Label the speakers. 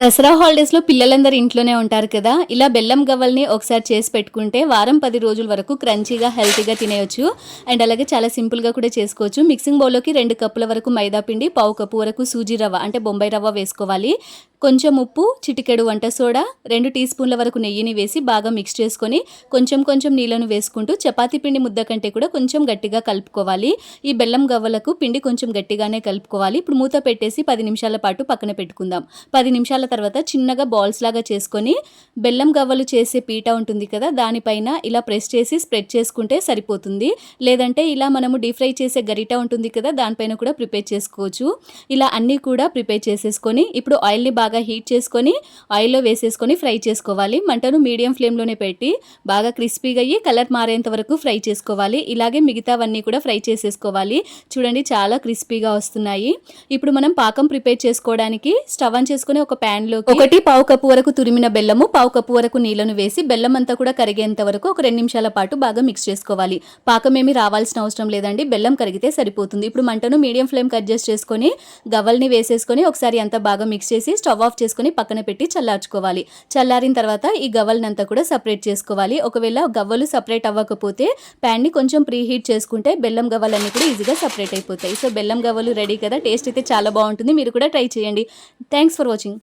Speaker 1: దసరా హాలిడేస్లో పిల్లలందరూ ఇంట్లోనే ఉంటారు కదా. ఇలా బెల్లం గవ్వల్ని ఒకసారి చేసి పెట్టుకుంటే వారం పది రోజుల వరకు క్రంచీగా హెల్తీగా తినేయొచ్చు. అండ్ అలాగే చాలా సింపుల్గా కూడా చేసుకోవచ్చు. మిక్సింగ్ బౌల్లోకి రెండు కప్పుల వరకు మైదా పిండి పావు కప్పు వరకు సూజీ రవ్వ అంటే బొంబాయి రవ్వ వేసుకోవాలి. కొంచెం ఉప్పు చిటికెడు వంట సోడా రెండు టీ స్పూన్ల వరకు నెయ్యిని వేసి బాగా మిక్స్ చేసుకొని కొంచెం కొంచెం నీళ్ళను వేసుకుంటూ చపాతీ పిండి ముద్ద కంటే కూడా కొంచెం గట్టిగా కలుపుకోవాలి. ఈ బెల్లం గవ్వలకు పిండి కొంచెం గట్టిగానే కలుపుకోవాలి. ఇప్పుడు మూత పెట్టేసి పది నిమిషాల పాటు పక్కన పెట్టుకుందాం. పది నిమిషాల తర్వాత చిన్నగా బాల్స్ లాగా చేసుకొని బెల్లం గవ్వలు చేసే పీట ఉంటుంది కదా దానిపైన ఇలా ప్రెస్ చేసి స్ప్రెడ్ చేసుకుంటే సరిపోతుంది. లేదంటే ఇలా మనము డీప్ ఫ్రై చేసే గరిట ఉంటుంది కదా దానిపైన కూడా ప్రిపేర్ చేసుకోవచ్చు. ఇలా అన్నీ కూడా ప్రిపేర్ చేసేసుకొని ఇప్పుడు ఆయిల్ని బాగా హీట్ చేసుకొని ఆయిల్లో వేసేసుకొని ఫ్రై చేసుకోవాలి. మంటను మీడియం ఫ్లేమ్లోనే పెట్టి బాగా క్రిస్పీగా అయ్యి కలర్ మారేంత వరకు ఫ్రై చేసుకోవాలి. ఇలాగే మిగతావన్నీ కూడా ఫ్రై చేసేసుకోవాలి. చూడండి చాలా క్రిస్పీగా వస్తున్నాయి. ఇప్పుడు మనం పాకం ప్రిపేర్ చేసుకోవడానికి స్టవ్ ఆన్ చేసుకొని ఒక pan లో ఒకటి పావు కప్పు వరకు తురిమిన బెల్లము పావు కప్పు వరకు నీళ్ళను వేసి బెల్లం అంతా కూడా కరిగేంత వరకు ఒక రెండు నిమిషాల పాటు బాగా మిక్స్ చేసుకోవాలి. పాకం ఏమి రావాల్సిన అవసరం లేదండి. బెల్లం కరిగితే సరిపోతుంది. ఇప్పుడు మంటను మీడియం ఫ్లేమ్ అడ్జస్ట్ చేసుకొని గవ్వల్ని వేసేసుకొని ఒకసారి అంతా బాగా మిక్స్ చేసి స్టవ్ ఆఫ్ చేసుకొని పక్కన పెట్టి చల్లార్చుకోవాలి. చల్లారిన తర్వాత ఈ గవ్వల్ని అంతా కూడా సపరేట్ చేసుకోవాలి. ఒకవేళ గవ్వలు సపరేట్ అవ్వకపోతే ప్యాన్ని కొంచెం ప్రీ హీట్ చేసుకుంటే బెల్లం గవ్వలన్నీ కూడా ఈజీగా సపరేట్ అయిపోతాయి. సో బెల్లం గవ్వలు రెడీ కదా? టేస్ట్ అయితే చాలా బాగుంటుంది. మీరు కూడా ట్రై చేయండి. Thanks for watching.